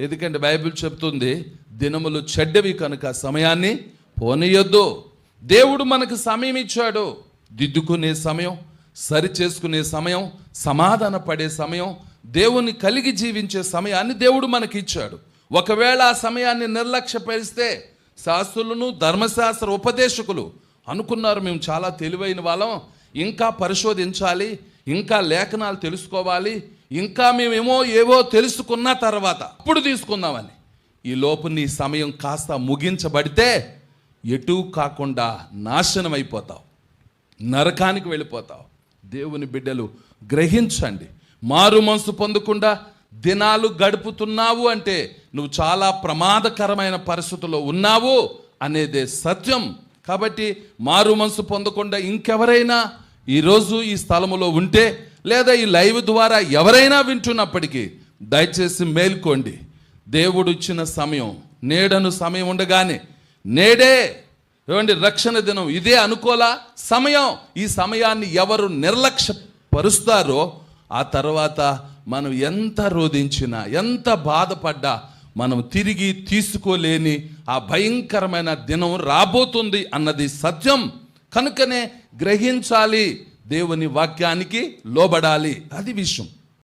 ఎందుకంటే బైబిల్ చెప్తుంది దినములు చెడ్డవి కనుక సమయాన్ని పోనీయొద్దు. దేవుడు మనకు సమయం ఇచ్చాడు. దిద్దుకునే సమయం సరి చేసుకునే సమయం సమాధాన పడే సమయం దేవుని కలిగి జీవించే సమయాన్ని దేవుడు మనకి ఇచ్చాడు. ఒకవేళ ఆ సమయాన్ని నిర్లక్ష్యపరిస్తే శాస్త్రులను ధర్మశాస్త్ర ఉపదేశకులు అనుకున్నారు. మేము చాలా తెలివైన వాళ్ళం. ఇంకా పరిశోధించాలి ఇంకా లేఖనాలు తెలుసుకోవాలి ఇంకా మేమేమో ఏవో తెలుసుకున్న తర్వాత అప్పుడు తీసుకుందామని. ఈ లోపు నీ సమయం కాస్త ముగించబడితే ఎటు కాకుండా నాశనం అయిపోతావు. నరకానికి వెళ్ళిపోతావు. దేవుని బిడ్డలు గ్రహించండి. మారు మనసు పొందకుండా దినాలు గడుపుతున్నావు అంటే నువ్వు చాలా ప్రమాదకరమైన పరిస్థితుల్లో ఉన్నావు అనేదే సత్యం. కాబట్టి మారు మనసు పొందకుండా ఇంకెవరైనా ఈరోజు ఈ స్థలములో ఉంటే లేదా ఈ లైవ్ ద్వారా ఎవరైనా వింటున్నప్పటికీ దయచేసి మేల్కోండి. దేవుడు ఇచ్చిన సమయం నేడను సమయం ఉండగానే నేడే. ఏమండి రక్షణ దినం ఇదే అనుకోలా? సమయం ఈ సమయాన్ని ఎవరు నిర్లక్ష్యపరుస్తారో ఆ తర్వాత మనం ఎంత రోధించినా ఎంత బాధపడ్డా మనం తిరిగి తీసుకోలేని ఆ భయంకరమైన దినం రాబోతుంది అన్నది సత్యం. కనుకనే గ్రహించాలి. దేవుని వాక్యానికి లోబడాలి. అది విషయం.